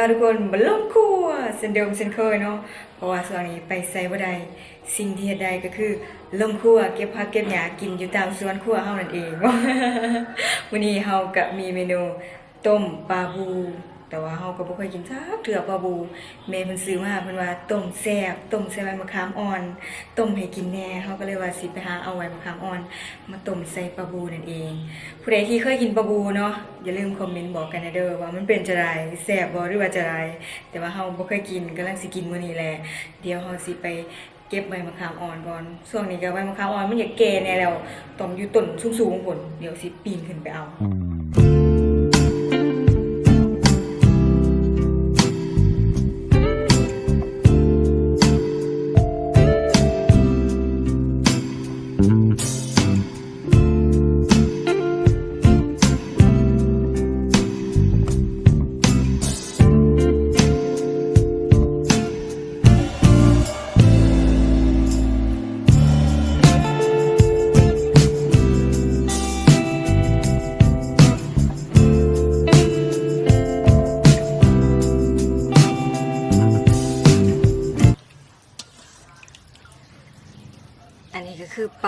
าะมื้อนี้เฮาทุกคนมาลงครัวเส้นเดิมเส้นเคยเนาะเพราะว่าส่วนนี้ไปไสบ่ได้สิ่งที่เฮ็ดได้ก็คือลงครัวเก็บผักเก็บหญ้ากินอยู่ตามสวนครัวเฮานั่นเองวันนี้เฮาก็มีเมนูต้มปลาบู แต่ว่าเฮาก็บ่เคยกินจักเทื่อปลาบูแม่เพิ่นซื้อมาเพิ่นว่าต้มแซ่บต้มใส่ใบมะขามอ่อนต้มให้กินแน่เฮาก็เลยว่าสิไปหาเอาใบมะขามอ่อน มาต้มใส่ปลาบูนั่นเอง ผู้ใดที่เคยกินปลาบูเนาะอย่าลืมคอมเมนต์บอกกันนะเด้อว่ามันเป็นจะไรแซ่บบ่หรือว่าจะไรแต่ว่าเฮาบ่เคยกินกำลังสิกินมื้อนี้แหละเดี๋ยวเฮาสิไปเก็บใบมะขามอ่อนก่อนช่วงนี้ก็ใบมะขามอ่อนมันอยากแก่แน่แล้วต้องอยู่ต้นสูงๆพุ่นเดี๋ยวสิปีนขึ้นไปเอา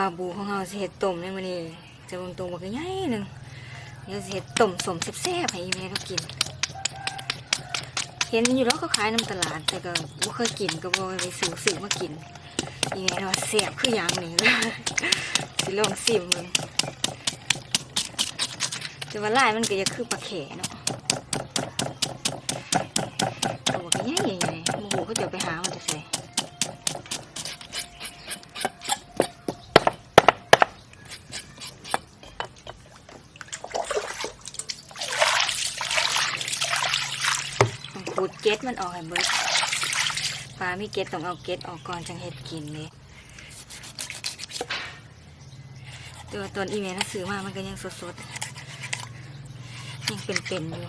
าบูของเราสิเฮ็ดต้มในมื้อนี้จะเบิ่งตรงบักใหญ่หนึงเดี๋ยวสิเฮ็ดต้มสมแซ่บๆให้แม่เรากิน เห็นอยู่แล้วก็ขายน้ำตลาด แต่ก็บ่เคยกินก็บ่ได้ซื้อซื้อมากินอีแม่ว่าแซ่บคือหยังนี่สิลองชิมเบิ่งแต่ว่าลายมันก็จะคือปลาแขเนาะตัวก็ใหญ่ๆๆบ่ฮู้เขาจะไปหามันจะใส่ ต้องขูดเกล็ดมันออกให้เบิดปลามีเก็ดต้องเอาเก็ดออกก่อนจังเฮ็ดกินเลยตัวตอนอีเมลน่ะซื้อมามันก็ยังสดๆ ยังเป็นๆอยู่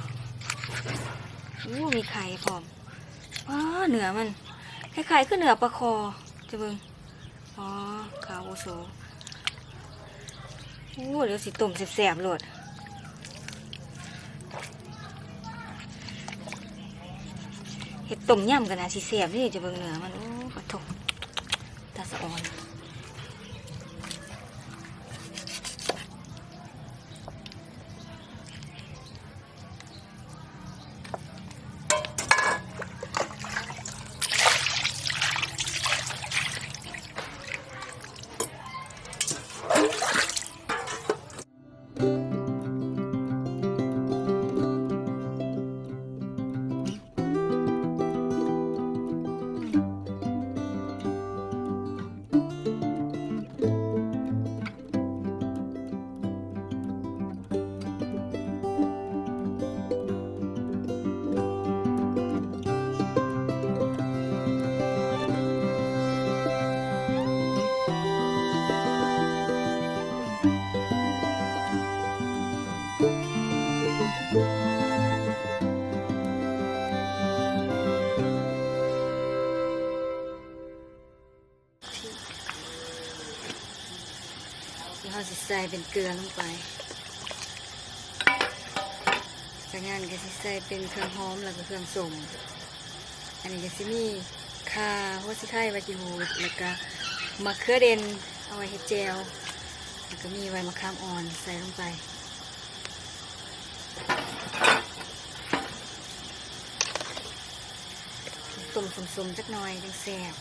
อู้มีไข่พร้อมว้าเหนือมันคล้ายๆคือเนื้อปลาคอจะเบิงอ๋อขาวโอโซอู้เดี๋ยวสิต้มแซ่บๆโลด เห็ดต้มยำกันนะสิเสียบนี่จะเบิ่งเนื้อมันโอ้ปะทกตาสะออน สิใส่เป็นเกลือลงไปจากนั้นก็สิใส่เป็นเครื่องหอมแล้วก็เครื่องสมอันนี้ก็สิมีข่าหัวสิไข่ใบจิหูแล้วก็มะเขือเด่นเอาไว้เฮ็ดแจวแล้วก็มีใบมะขามอ่อนใส่ลงไปต้มสมๆจักหน่อยจังแซ่บ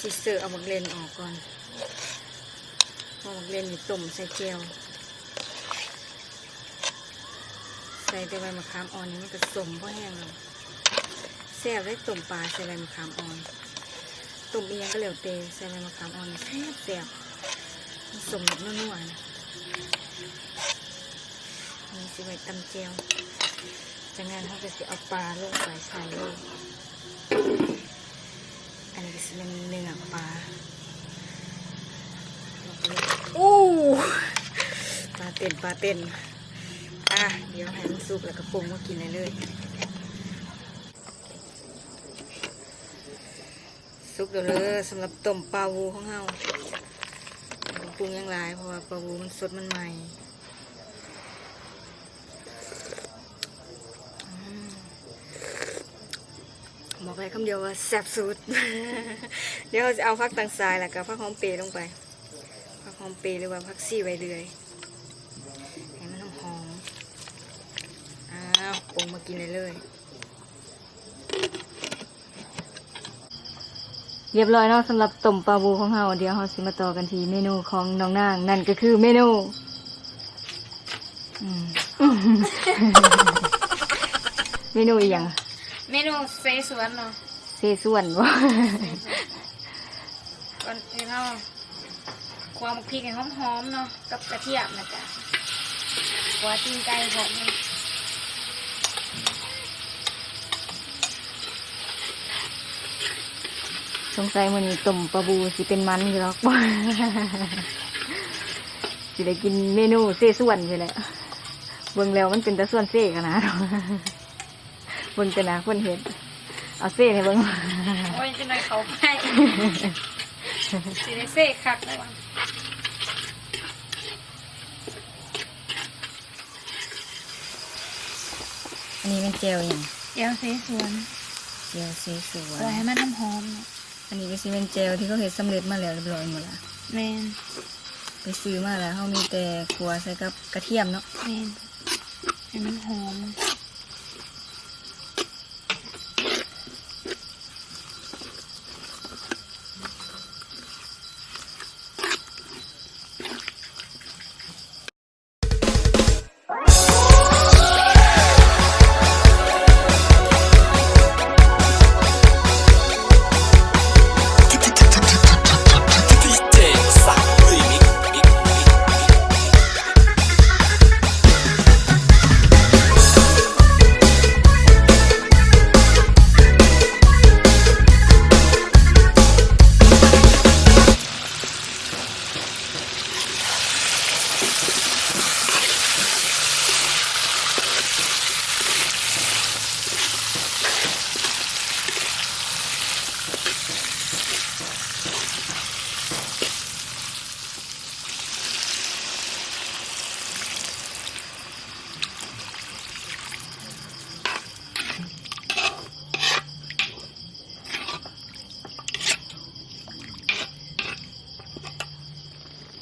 สิเสือเอาบักเลนออกก่อนเอาบักเลนนี่ต้มใส่แจวใส่แต่ใบมะขามอ่อนนี่มันก็สมเพราะแห้งแล้วแซ่บได้ต้มปลาใส่ใบมะขามอ่อนต้มเอียงก็เหลวเตใส่ใบมะขามอ่อนแซ่บแซ่บสมแบบนัวๆนะนี่สิไว้ตำแจวจากนั้นเขาก็สิเอาปลาลงไปใส่เล ยอันเป็นเนื้อปลาอู้ปลาเต้นปลาเต้นอะเดี๋ยวให้มันสุกแล้วก็ปรุงมากินเลยเลยสุกเดี๋ยวเลยสำหรับต้มปลาวูของเฮาปรุงยังไรเพราะว่าปลาวูมันสดมันใหม่ ไปคำเดียวว่าแซ่บสุด เดี๋ยวเราจะเอาพักต่างสายแล้วก็พักหอมเปรลงไปพักหอมเปรหรือว่าพักซี่ไว้เลยให้มันหอมอ้าวปรุงมากินเลยเลย เรียบร้อยเนาะสำหรับต้มปลาบูของเราเดี๋ยวเราสิมาต่อกันที่เมนูของน้องนางนั่นก็คือเมนูเมนูอีหยัง เมนูเซสวนเนาะเซส่วนวะก่อนอื่นเราความพริกให้หอมๆเนาะกับกระเทียมนะจ๊ะหัวตีนไก่หอมเนาะสงสัยมันนี้ต้มปลาบูสิเป็นมันอยู่หรอกสิได้กินเมนูเซส่วนอยู่แหละเบิ่งแล้วมันเป็นแต่ส่วนเซขนาดเบิ่งแต่หนาคนเห็นเอาเซ่ในเบิ่งโอ้ยจะได้เขาไปสิได้เซ่คักเลยว่ะอันนี้เป็นเจลอย่างเดี๋ยวเซสวนเจลเซส่วปล่อยนให้มันหอมเนาะอันนี้ก็สิเป็นเจลที่เขาเห็ดสำเร็จมาแล้วเรียบร้อยหมดละแมนไปซื้อมาแล้วเขามีแต่ขัวใส่กับกระเทียมเนาะแมนให้มันหอม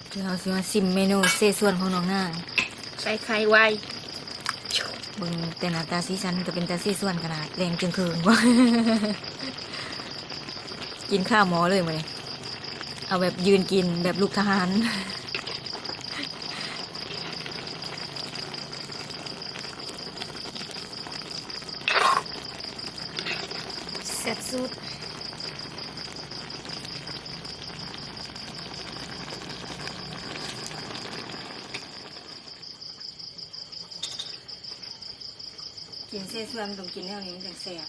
เดี๋ยวเราสิมาซิมเมนูเซส่วนของน้องนางใส่ไข่ไว้เบิ่งแต่หน้าตาสีสันก็เป็นตาสีส่วนขนาดแรงจึงเคืองวะกินข้าวหมอเลยมั้ยเอาแบบยืนกินแบบลูกทหารเสร็จสุด กินเส้ส่วนต้องกินแนวนี้มันจังแซ่บ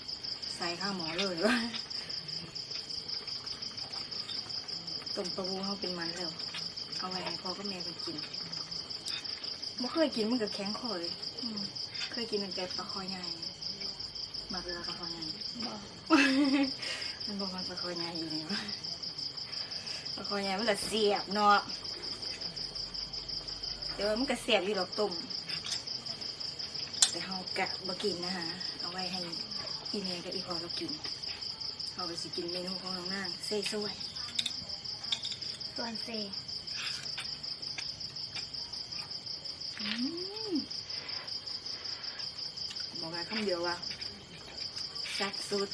ใส่ข้าวหมอเลยวะต้มปลาบูเขาเป็นมันแล้วเอาไว้ให้พ่อกับแม่ไปกินไม่เคยกินมันกับแข็งคอเลยอืมเคยกินตั้งแต่ปลาคอใหญ่มาเป็นปลาคอใหญ่บอกมันบอกมันปลาคอใหญ่อยู่เนี่ยวะปลาคอใหญ่มันละเสียบเนาะแต่ว่ามันก็เสียบอยู่ดอกตุ่ม แต่เฮากะบ่กินนะฮะเอาไว้ให้อีเมกับอีพอเรากินเอาไปสิกินเมนูของน้องนางเซ่สวยส่วนเซอืมบอกว่าคำเดียวว่าแซ่บสุด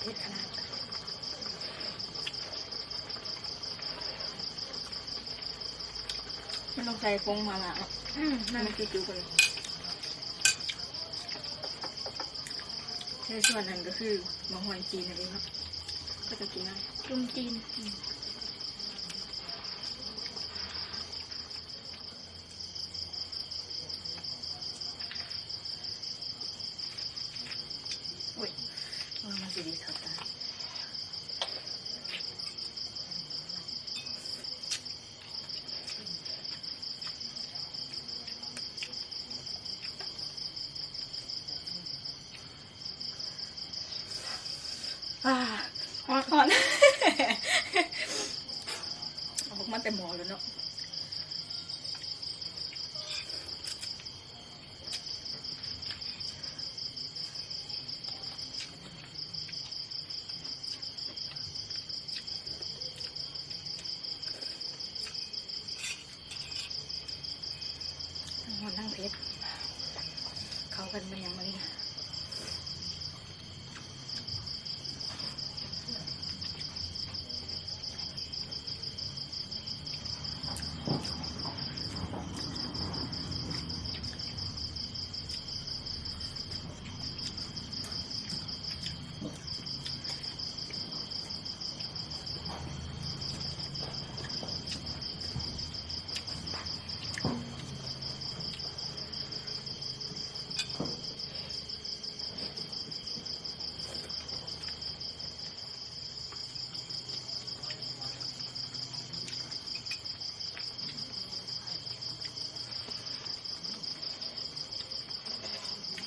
เผ็ดขนาดมันต้องใส่ฟงมาละเนาะอืมนั่นั่นนมันคือจุกเลยแค่ส่วนนั้นก็คือมะฮวนจีนนั่นเองครับก็จะกินนะจุ่มจีนอืม อุ้ย ออมันสิดีเขาตาอ่าฮอนฮอนเอาพวกมันแต่หมอแล้วเนาะ ทั้งหมดทั้งเพชรเขากันเป็นอย่างไรเนี่ย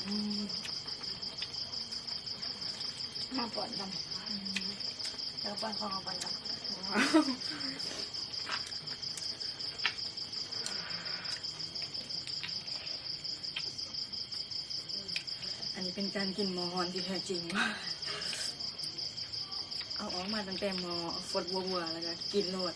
อืม มาปวดกันเดี๋ยวปวดคองปวดกันอันนี้เป็นการกินมอฮอนที่แท้จริงว่ะเอาออกมาตั้งแต่มอฟดวัวๆแล้วก็กินโลด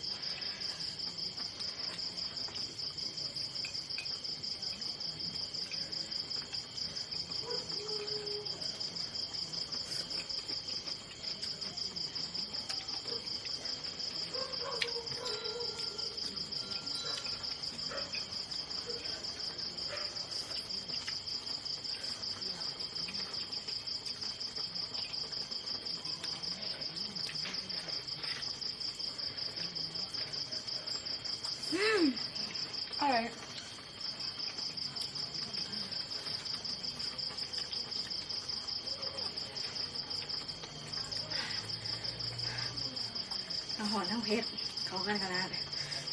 หอนทั้งเพชรเขากันขนาด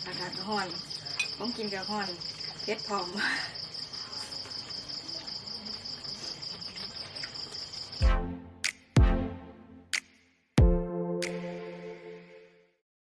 อากาศก็ฮ้อนต้องกินกับฮอนเพชรพร้อม